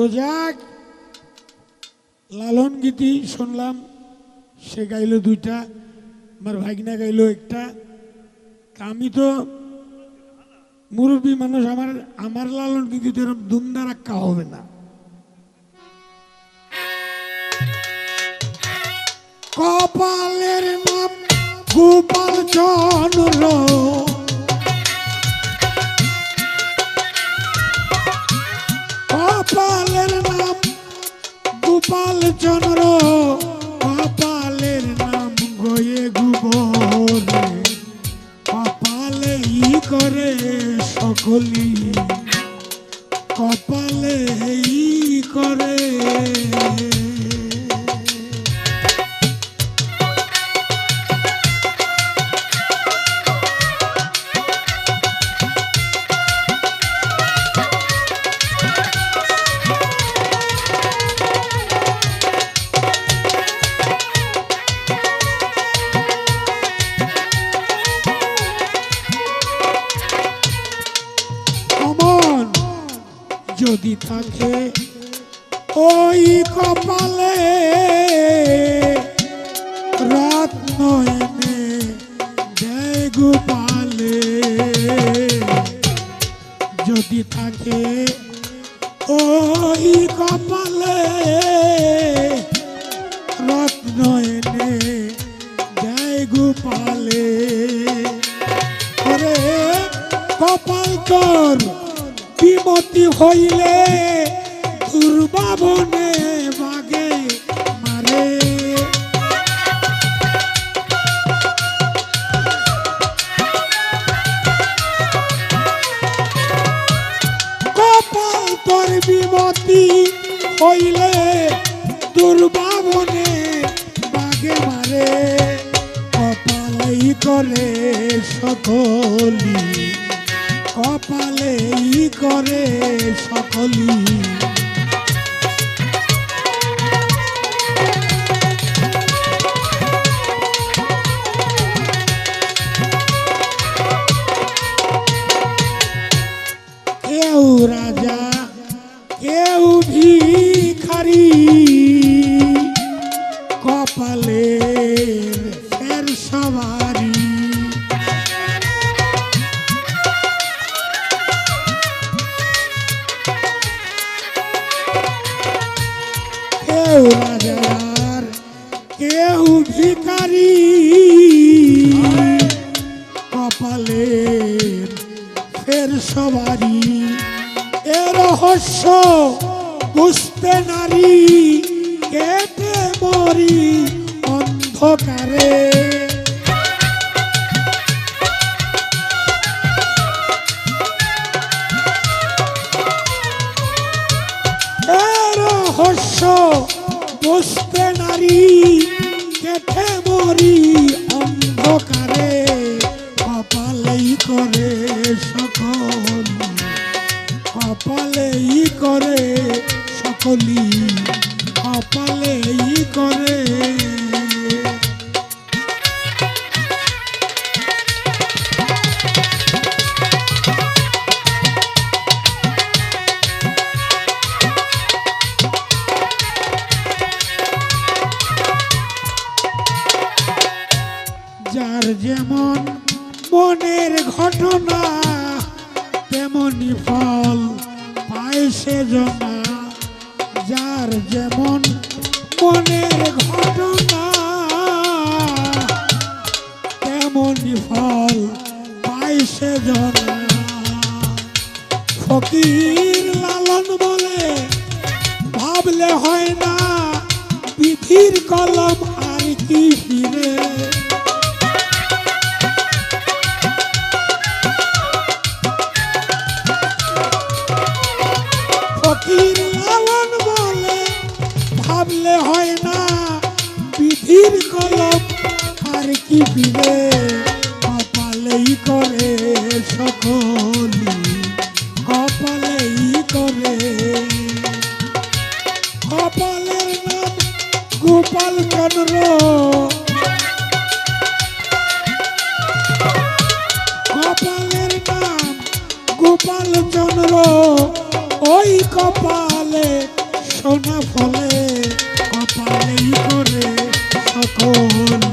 তো যাক, লালন গীতি শুনলাম, সে গাইলো দুইটা, আমার ভাগনা গাইল একটা। আমি তো মুরব্বী মানুষ, আমার আমার লালন গীতি তো এরকম দুমদারাক্কা হবে না। কপালের নাম গোপাল চন্দ্র। কপালের নাম, গোপাল চন্দ্র কপালের নাম গয়ে গুবরে। কপালে ই করে সকলি, কপালে ই করে। যদি থাকে, ওই কপালে রত্ন এনে দেয় গোপালে। যদি থাকে ওই কপালে রত্ন এনে দেয় গোপালে। ওরে কপাল তোর বিমতি হইলে দুর্বাবনে বাগে মারে। কপাল তোর বিমতি হইলে দুর্বাবনে বাগে মারে। কপালেই করে সকলি। সকলি কেউ রাজা কেউ ভিখারি। ভিখারি কপালের ফের সবারি এ রহস্য। বুঝতে নারী কেটে মরি অন্ধকারে। সকলি কপালেই করে। যার যেমন মনের ঘটনা তেমনি ফল পায় সে জনা। যার যেমন মনের ঘটনা তেমনি ফল পায় ফকির লালন বলে, ভাবলে হয় না বিধির কলম আর কি ফিরে। ফকির লালন বলে ভাবলে হয় না, বিধির কলম আর কি ফিরে? কপালেই করে সকলি, কপালেই করে। কপালের নাম গোপাল চন্দ্র। কপালের নাম গোপাল চন্দ্র। ওই কপালে সোনা ফলে সকল